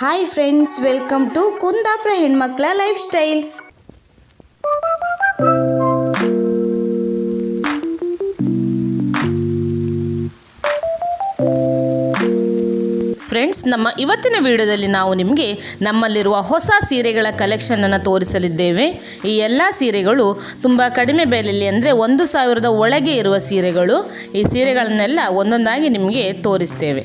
Hi friends welcome to Kundapura ಹೆಣ್ಮಕ್ಳ life style friends ನಮ್ಮ ಇವತ್ತಿನ ವಿಡಿಯೋದಲ್ಲಿ ನಾವು ನಿಮಗೆ ನಮ್ಮಲ್ಲಿರುವ ಹೊಸ ಸೀರೆಗಳ ಕಲೆಕ್ಷನನ್ನು ತೋರಿಸಲಿದ್ದೇವೆ. ಈ ಎಲ್ಲ ಸೀರೆಗಳು ತುಂಬ ಕಡಿಮೆ ಬೆಲೆಯಲ್ಲಿ ಅಂದರೆ ಒಂದು ಸಾವಿರದ ಒಳಗೆ ಇರುವ ಸೀರೆಗಳು. ಈ ಸೀರೆಗಳನ್ನೆಲ್ಲ ಒಂದೊಂದಾಗಿ ನಿಮಗೆ ತೋರಿಸ್ತೇವೆ.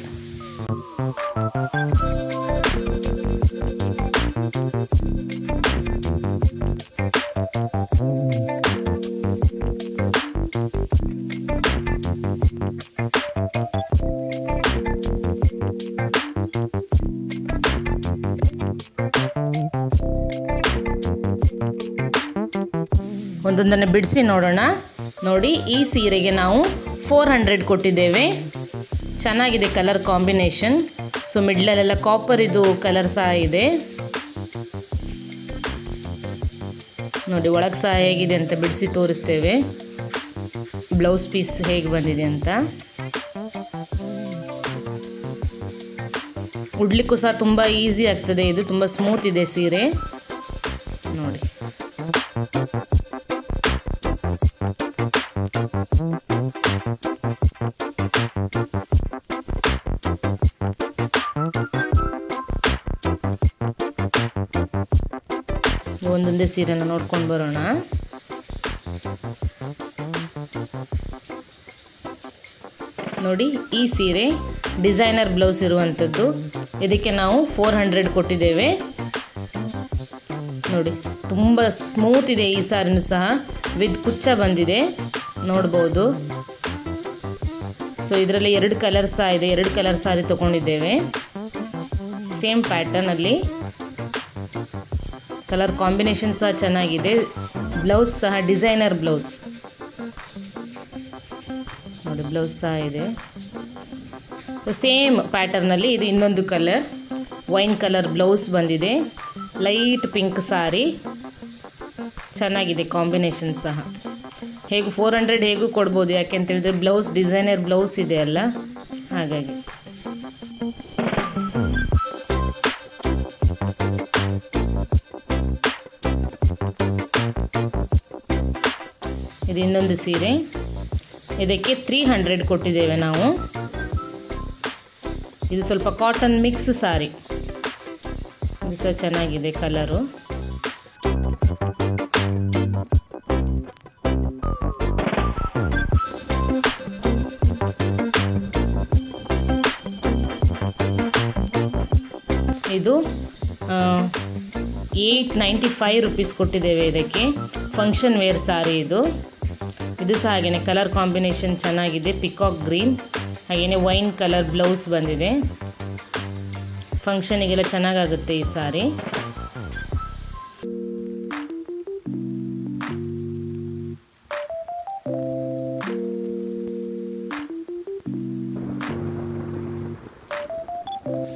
ಒಂದೊಂದನ್ನು ಬಿಡಿಸಿ ನೋಡೋಣ. ನೋಡಿ, ಈ ಸೀರೆಗೆ ನಾವು ಫೋರ್ ಹಂಡ್ರೆಡ್ ಕೊಟ್ಟಿದ್ದೇವೆ. ಚೆನ್ನಾಗಿದೆ ಕಲರ್ ಕಾಂಬಿನೇಷನ್ ಸೊ ಮಿಡ್ಲಲ್ಲೆಲ್ಲ ಕಾಪರ್ ಇದು ಕಲರ್ ಸಹ ಇದೆ. ನೋಡಿ, ಒಳಗೆ ಸಹ ಹೇಗಿದೆ ಅಂತ ಬಿಡಿಸಿ ತೋರಿಸ್ತೇವೆ. ಬ್ಲೌಸ್ ಪೀಸ್ ಹೇಗೆ ಬಂದಿದೆ ಅಂತ. ಉಡ್ಲಿಕ್ಕೂ ಸಹ ತುಂಬ ಈಸಿ ಆಗ್ತದೆ. ಇದು ತುಂಬ ಸ್ಮೂತ್ ಇದೆ ಸೀರೆ. ಒಂದೊಂದೇ ಸೀರೆನ ನೋಡ್ಕೊಂಡು ಬರೋಣ. ನೋಡಿ, ಈ ಸೀರೆ ಡಿಸೈನರ್ ಬ್ಲೌಸ್ ಇರುವಂಥದ್ದು. ಇದಕ್ಕೆ ನಾವು ಫೋರ್ ಹಂಡ್ರೆಡ್ ಕೊಟ್ಟಿದ್ದೇವೆ. ನೋಡಿ ತುಂಬ ಸ್ಮೂತ್ ಇದೆ ಈ ಸಾರಿನೂ ಸಹ. ವಿತ್ ಕುಚ್ಚ ಬಂದಿದೆ. ನೋಡ್ಬೋದು. ಸೊ, ಇದರಲ್ಲಿ ಎರಡು ಕಲರ್ ಸಹ ಇದೆ. ಎರಡು ಕಲರ್ ಸಾರಿ ತೊಗೊಂಡಿದ್ದೇವೆ. ಸೇಮ್ ಪ್ಯಾಟರ್ನಲ್ಲಿ ಕಲರ್ ಕಾಂಬಿನೇಷನ್ ಸಹ ಚೆನ್ನಾಗಿದೆ. ಬ್ಲೌಸ್ ಸಹ, ಡಿಸೈನರ್ ಬ್ಲೌಸ್. ನೋಡಿ, ಬ್ಲೌಸ್ ಸಹ ಇದೆ. ಸೇಮ್ ಪ್ಯಾಟರ್ನಲ್ಲಿ ಇದು ಇನ್ನೊಂದು ಕಲರ್. ವೈನ್ ಕಲರ್ ಬ್ಲೌಸ್ ಬಂದಿದೆ. Light pink sari. ಚೆನ್ನಾಗಿದೆ ಕಾಂಬಿನೇಷನ್ ಸಹ. ಹೇಗೂ ಫೋರ್ ಹಂಡ್ರೆಡ್ ಹೇಗೂ ಕೊಡ್ಬೋದು. ಯಾಕೆ ಅಂತ ಹೇಳಿದ್ರೆ, ಬ್ಲೌಸ್, ಡಿಸೈನರ್ ಬ್ಲೌಸ್ ಇದೆ ಅಲ್ಲ. ಹಾಗಾಗಿ. ಇದು ಇನ್ನೊಂದು ಸೀರೆ. ಇದಕ್ಕೆ ತ್ರೀ ಹಂಡ್ರೆಡ್ ಕೊಟ್ಟಿದ್ದೇವೆ ನಾವು. ಇದು ಸ್ವಲ್ಪ ಕಾಟನ್ ಮಿಕ್ಸ್ ಸಾರಿ. ಇದು ಸಹ ಚೆನ್ನಾಗಿದೆ ಕಲರು ಇದು ಏಯ್ಟ್ ನೈಂಟಿ ಫೈವ್ ರುಪೀಸ್ ಕೊಟ್ಟಿದ್ದೇವೆ ಇದಕ್ಕೆ. ಫಂಕ್ಷನ್ ವೇರ್ ಸಾರಿ ಇದು. ಇದು ಸಹ ಹಾಗೆಯೇ ಕಲರ್ ಕಾಂಬಿನೇಷನ್ ಚೆನ್ನಾಗಿದೆ ಪಿಕಾಕ್ ಗ್ರೀನ್ ಹಾಗೆಯೇ ವೈನ್ ಕಲರ್ ಬ್ಲೌಸ್ ಬಂದಿದೆ. ಫಂಕ್ಷನಿಗೆಲ್ಲ ಚೆನ್ನಾಗಾಗುತ್ತೆ ಈ ಸಾರಿ.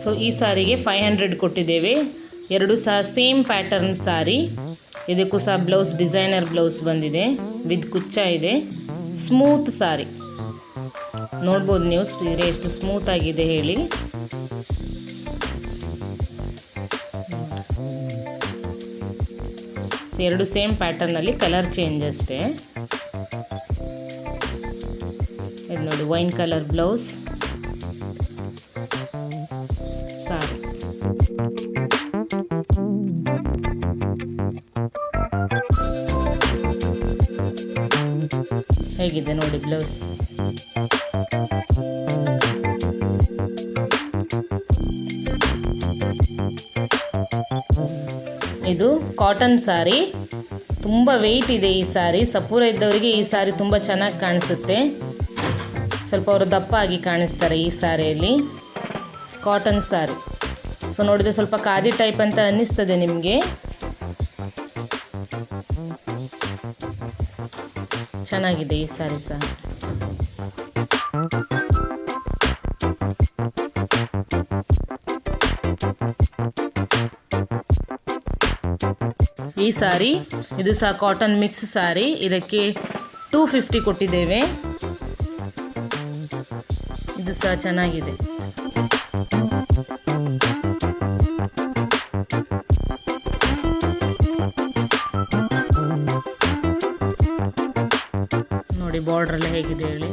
ಸೊ ಈ ಸಾರಿಗೆ ಫೈವ್ ಹಂಡ್ರೆಡ್ ಕೊಟ್ಟಿದ್ದೇವೆ. ಎರಡು ಸಹ ಸೇಮ್ ಪ್ಯಾಟರ್ನ್ ಸಾರಿ. ಇದಕ್ಕೂ ಸಹ ಬ್ಲೌಸ್ ಡಿಸೈನರ್ ಬ್ಲೌಸ್ ಬಂದಿದೆ. ವಿತ್ ಕುಚ್ಚ ಇದೆ. ಸ್ಮೂತ್ ಸಾರಿ ನೋಡ್ಬೋದು ನೀವು, ಸೀರೆ ಎಷ್ಟು ಸ್ಮೂತ್ ಆಗಿದೆ ಹೇಳಿ. ಎರಡು ಸೇಮ್ ಪ್ಯಾಟರ್ನಲ್ಲಿ ಕಲರ್ ಚೇಂಜ್ ಅಷ್ಟೇ. ನೋಡಿ ವೈನ್ ಕಲರ್ ಬ್ಲೌಸ್ ನೋಡಿ ಬ್ಲೌಸ್. ಇದು ಕಾಟನ್ ಸಾರಿ. ತುಂಬ ವೆಯ್ಟ್ ಇದೆ ಈ ಸಾರಿ. ಸಪೂರ ಇದ್ದವರಿಗೆ ಈ ಸಾರಿ ತುಂಬ ಚೆನ್ನಾಗಿ ಕಾಣಿಸುತ್ತೆ. ಸ್ವಲ್ಪ ಅವರು ದಪ್ಪ ಆಗಿ ಕಾಣಿಸ್ತಾರೆ ಈ ಸಾರಿಯಲ್ಲಿ. ಕಾಟನ್ ಸಾರಿ. ಸೊ ನೋಡಿದರೆ ಸ್ವಲ್ಪ ಖಾದಿ ಟೈಪ್ ಅಂತ ಅನ್ನಿಸ್ತದೆ ನಿಮಗೆ. ಚೆನ್ನಾಗಿದೆ ಈ ಸಾರಿ ಸಹ. ಈ ಸಾರಿ, ಇದು ಸಹ ಕಾಟನ್ ಮಿಕ್ಸ್ ಸಾರಿ. ಇದಕ್ಕೆ ಟೂ ಫಿಫ್ಟಿ ಕೊಟ್ಟಿದ್ದೇವೆ. ಇದು ಸಹ ಚೆನ್ನಾಗಿದೆ. ಬಾರ್ಡ್ರ್ ಎಲ್ಲ ಹೇಗಿದೆ ಹೇಳಿ.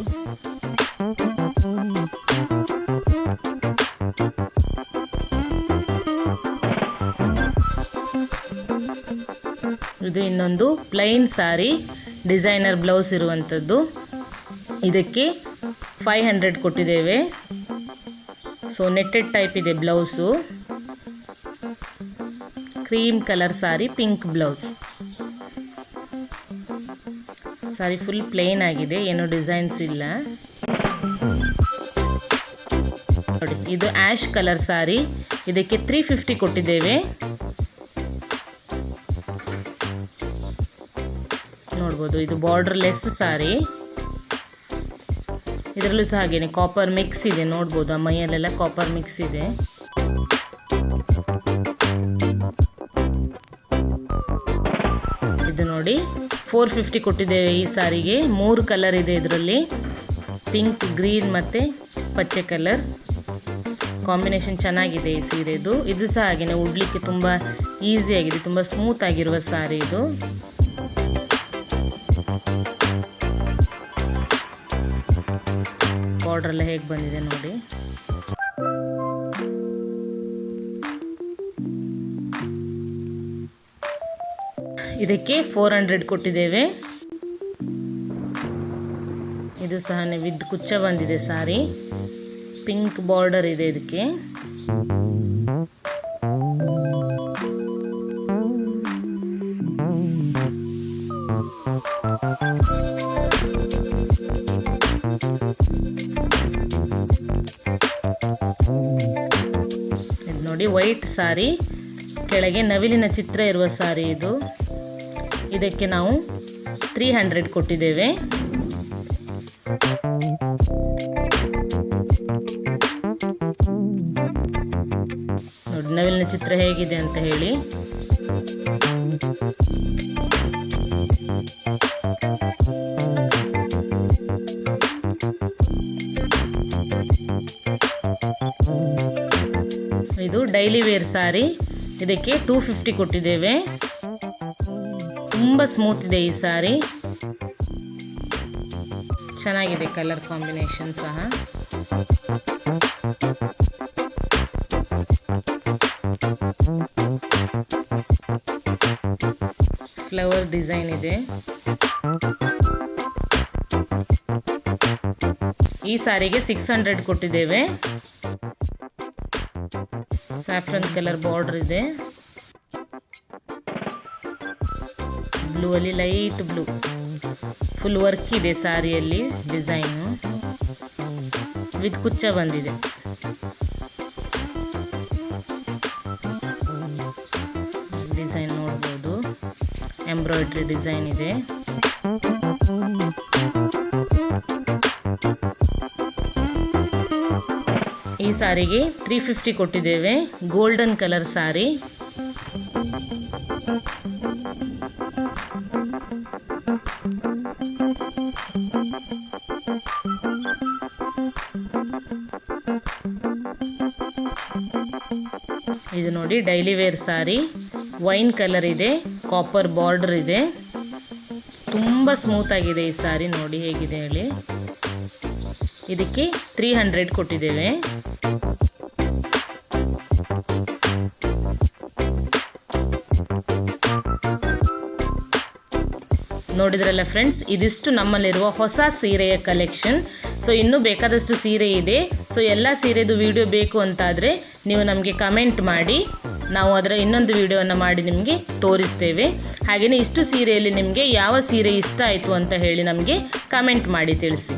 ಇದು ಇನ್ನೊಂದು ಪ್ಲೈನ್ ಸಾರಿ ಡಿಸೈನರ್ ಬ್ಲೌಸ್ ಇರುವಂಥದ್ದು ಇದಕ್ಕೆ ಫೈವ್ ಹಂಡ್ರೆಡ್ ಕೊಟ್ಟಿದ್ದೇವೆ. ಸೊ ನೆಟ್ಟೆಡ್ ಟೈಪ್ ಇದೆ blouse cream colour sari pink blouse sari full plain ಆಗಿದೆ, ಏನು ಡಿಸೈನ್ಸ್ ಇಲ್ಲ. ನೋಡಿ, ಇದು ಆ್ಯಶ್ ಕಲರ್ ಸಾರಿ, ಇದಕ್ಕೆ ತ್ರೀ ಫಿಫ್ಟಿ ಕೊಟ್ಟಿದ್ದೇವೆ. ನೋಡ್ಬೋದು, ಇದು ಬಾರ್ಡರ್ ಲೆಸ್ ಸಾರಿ. ಇದರಲ್ಲೂ ಸಹ ಹಾಗೇನೆ ಕಾಪರ್ ಮಿಕ್ಸ್ ಇದೆ, ನೋಡ್ಬೋದು ಆ ಮೈಯಲ್ಲೆಲ್ಲ ಕಾಪರ್ ಮಿಕ್ಸ್ ಇದೆ ಇದು. ಫೋರ್ ಫಿಫ್ಟಿ ಕೊಟ್ಟಿದ್ದೇವೆ ಈ ಸಾರಿಗೆ. ಮೂರು ಕಲರ್ ಇದೆ ಇದರಲ್ಲಿ. ಪಿಂಕ್ ಗ್ರೀನ್ ಮತ್ತು ಪಚ್ಚೆ ಕಲರ್ ಕಾಂಬಿನೇಷನ್ ಚೆನ್ನಾಗಿದೆ ಈ ಸೀರೆದು. ಇದು ಸಹ ಹಾಗೆಯೇ ಉಡ್ಲಿಕ್ಕೆ ತುಂಬ ಈಸಿಯಾಗಿದೆ ತುಂಬ ಸ್ಮೂತ್ ಆಗಿರುವ ಸಾರಿ ಇದು. ಬಾರ್ಡ್ರೆಲ್ಲ ಹೇಗೆ ಬಂದಿದೆ ನೋಡಿ. ಇದಕ್ಕೆ ಫೋರ್ ಹಂಡ್ರೆಡ್ ಕೊಟ್ಟಿದ್ದೇವೆ. ಇದು ಸಹ ವಿದ್ ಕುಚ್ಚ ಬಂದಿದೆ ಸಾರಿ. ಪಿಂಕ್ ಬಾರ್ಡರ್ ಇದೆ ಇದಕ್ಕೆ. ಇದು ನೋಡಿ ವೈಟ್ ಸಾರಿ. ಕೆಳಗೆ ನವಿಲಿನ ಚಿತ್ರ ಇರುವ ಸಾರಿ ಇದು. ಇದಕ್ಕೆ ನಾವು ತ್ರೀ ಹಂಡ್ರೆಡ್ ಕೊಟ್ಟಿದ್ದೇವೆ. ನೋಡಿ, ನವಿಲಿನ ಚಿತ್ರ ಹೇಗಿದೆ ಅಂತ ಹೇಳಿ. ಇದು ಡೈಲಿ ವೇರ್ ಸಾರಿ ಇದಕ್ಕೆ ಟೂ ಫಿಫ್ಟಿ ಕೊಟ್ಟಿದ್ದೇವೆ. ತುಂಬ ಸ್ಮೂತ್ ಇದೆ ಈ ಸಾರಿ. ಚೆನ್ನಾಗಿದೆ ಕಲರ್ ಕಾಂಬಿನೇಷನ್ ಸಹ. ಫ್ಲವರ್ ಡಿಸೈನ್ ಇದೆ. ಈ ಸಾರಿಗೆ ಸಿಕ್ಸ್ ಹಂಡ್ರೆಡ್ ಕೊಟ್ಟಿದ್ದೇವೆ. ಸ್ಯಾಫ್ರನ್ ಕಲರ್ ಬಾರ್ಡರ್ ಇದೆ. ಬ್ಲೂ ಅಲ್ಲಿ ಲೈಟ್ ಬ್ಲೂ ಫುಲ್ ವರ್ಕ್ ಇದೆ ಸಾರಿಯಲ್ಲಿ ಡಿಸೈನು ವಿತ್ ಕುಚ್ಚ ಬಂದಿದೆ. ಡಿಸೈನ್ ನೋಡ್ಬೋದು. ಎಂಬ್ರಾಯ್ಡ್ರಿ ಡಿಸೈನ್ ಇದೆ. ಈ ಸಾರಿಗೆ ತ್ರೀ ಫಿಫ್ಟಿ ಕೊಟ್ಟಿದ್ದೇವೆ. Golden colour sari. ಇದು ನೋಡಿ daily wear sari wine colour ಇದೆ ಕಾಪರ್ ಬಾರ್ಡರ್ ಇದೆ. ತುಂಬ ಸ್ಮೂತ್ ಆಗಿದೆ ಈ ಸಾರಿ ನೋಡಿ ಹೇಗಿದೆ ಹೇಳಿ. ಇದಕ್ಕೆ ತ್ರೀ ಹಂಡ್ರೆಡ್ ಕೊಟ್ಟಿದ್ದೇವೆ. ನೋಡಿದ್ರಲ್ಲ ಫ್ರೆಂಡ್ಸ್ ಇದಿಷ್ಟು ನಮ್ಮಲ್ಲಿರುವ ಹೊಸ ಸೀರೆಯ ಕಲೆಕ್ಷನ್ ಸೊ ಇನ್ನೂ ಬೇಕಾದಷ್ಟು ಸೀರೆ ಇದೆ. ಸೊ ಎಲ್ಲ ಸೀರೆದು ವಿಡಿಯೋ ಬೇಕು ಅಂತಾದರೆ ನೀವು ನಮಗೆ ಕಮೆಂಟ್ ಮಾಡಿ. ನಾವು ಅದರ ಇನ್ನೊಂದು ವಿಡಿಯೋವನ್ನು ಮಾಡಿ ನಿಮಗೆ ತೋರಿಸ್ತೇವೆ. ಹಾಗೆಯೇ ಇಷ್ಟು ಸೀರೆಯಲ್ಲಿ ನಿಮಗೆ ಯಾವ ಸೀರೆ ಇಷ್ಟ ಆಯಿತು ಅಂತ ಹೇಳಿ ನಮಗೆ ಕಮೆಂಟ್ ಮಾಡಿ ತಿಳಿಸಿ.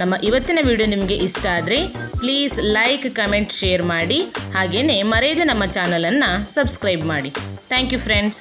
ನಮ್ಮ ಇವತ್ತಿನ ವಿಡಿಯೋ ನಿಮಗೆ ಇಷ್ಟ ಆದರೆ ಪ್ಲೀಸ್ ಲೈಕ್ ಕಮೆಂಟ್ ಶೇರ್ ಮಾಡಿ. ಹಾಗೆಯೇ ಮರೆಯದೆ ನಮ್ಮ ಚಾನಲನ್ನು ಸಬ್ಸ್ಕ್ರೈಬ್ ಮಾಡಿ. Thank you friends